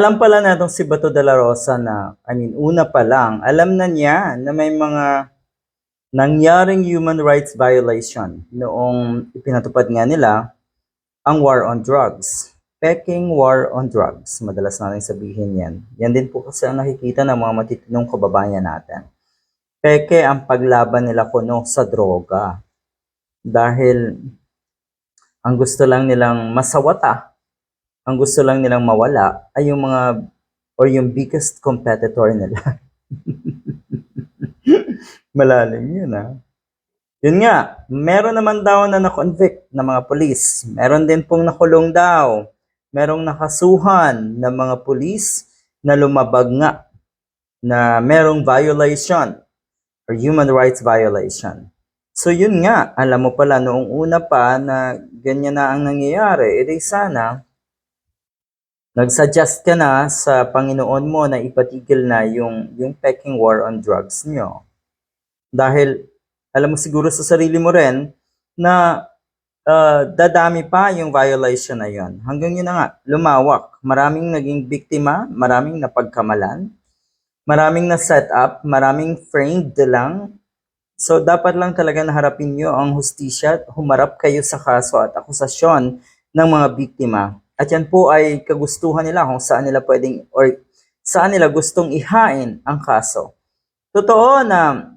Alam pala natong si Bato de la Rosa na, I mean, una pa lang, alam na niya na may mga nangyaring human rights violation noong ipinatupad nga nila ang war on drugs. Peking war on drugs. Madalas natin sabihin yan. Yan din po kasi ang nakikita ng mga matitinong kababayan natin. Peke ang paglaban nila kuno sa droga. Dahil ang gusto lang nilang masawata, ang gusto lang nilang mawala ay yung mga or yung biggest competitor nila. Malalim yun ah. Yun nga, meron naman daw na na-convict ng mga polis. Meron din pong nakulong daw. Merong nakasuhan ng mga polis na lumabag nga na merong violation or human rights violation. So yun nga, alam mo pala noong una pa na ganyan na ang nangyayari, edi sana nagsuggest ka na sa Panginoon mo na ipatigil na yung, yung pecking war on drugs nyo. Dahil alam mo siguro sa sarili mo rin na ah, dadami pa yung violation na yon. Hanggang yun na nga, lumawak. Maraming naging biktima, maraming napagkamalan, maraming na set up, maraming framed lang. So dapat lang talaga naharapin nyo ang hustisya at humarap kayo sa kaso at akusasyon ng mga biktima. At yan po ay kagustuhan nila kung saan nila pwedeng or saan nila gustong ihain ang kaso. Totoo na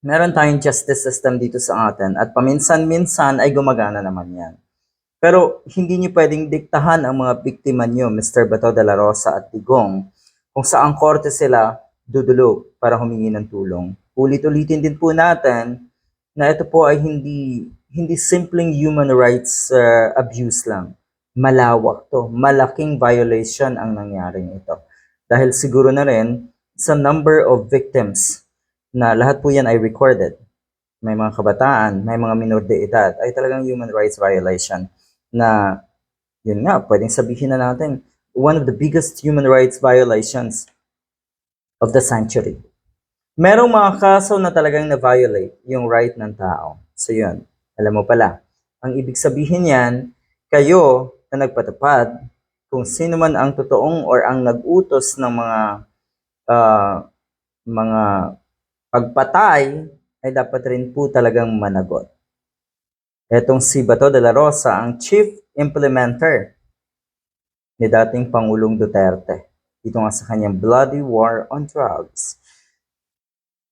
meron tayong justice system dito sa atin at paminsan-minsan ay gumagana naman yan. Pero hindi niyo pwedeng diktahan ang mga biktima niyo, Mr. Bato de la Rosa at Digong, kung saang korte sila dudulog para humingi ng tulong. Ulit-ulitin din po natin na ito po ay hindi hindi simpleng human rights uh, abuse lang. Malawak to. Malaking violation ang nangyaring ito. Dahil siguro na rin sa number of victims na lahat po yan ay recorded. May mga kabataan, may mga minor de edad, ay talagang human rights violation na yun nga, pwedeng sabihin na natin, one of the biggest human rights violations of the century. Merong mga kaso na talagang na-violate yung right ng tao. So yun, alam mo pala, ang ibig sabihin yan, kayo na nagpatupad, kung sino man ang totoong or ang nag-utos ng mga ah, mga pagpatay ay dapat rin po talagang managot. Etong si Bato de la Rosa, ang chief implementer ni dating Pangulong Duterte. Dito nga sa kanyang bloody war on drugs.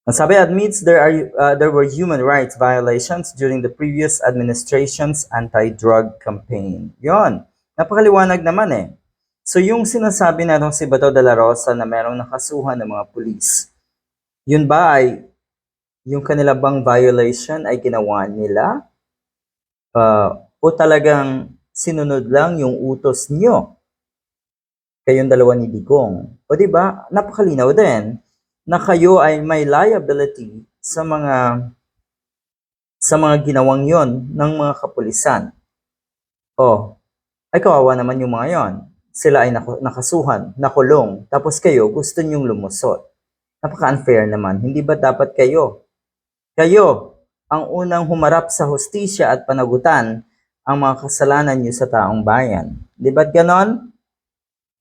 Sabi admits there are uh, there were human rights violations during the previous administration's anti-drug campaign. Yon, napakaliwanag naman eh. So yung sinasabi natong si Bato de la Rosa na merong nakasuhan ng mga pulis, yun ba ay yung kanila bang violation ay ginawa nila? Uh, o talagang sinunod lang yung utos nyo? Kayong dalawa ni Digong. O di ba napakalinaw din na kayo ay may liability sa mga sa mga ginawang yon ng mga kapulisan. O, ay kawawa naman yung mga yon. Sila ay nakasuhan, nakulong, tapos kayo gusto nyong lumusot. Napaka-unfair naman. Hindi ba dapat kayo? Kayo ang unang humarap sa hustisya at panagutan ang mga kasalanan niyo sa taong bayan. Di ba't ganon?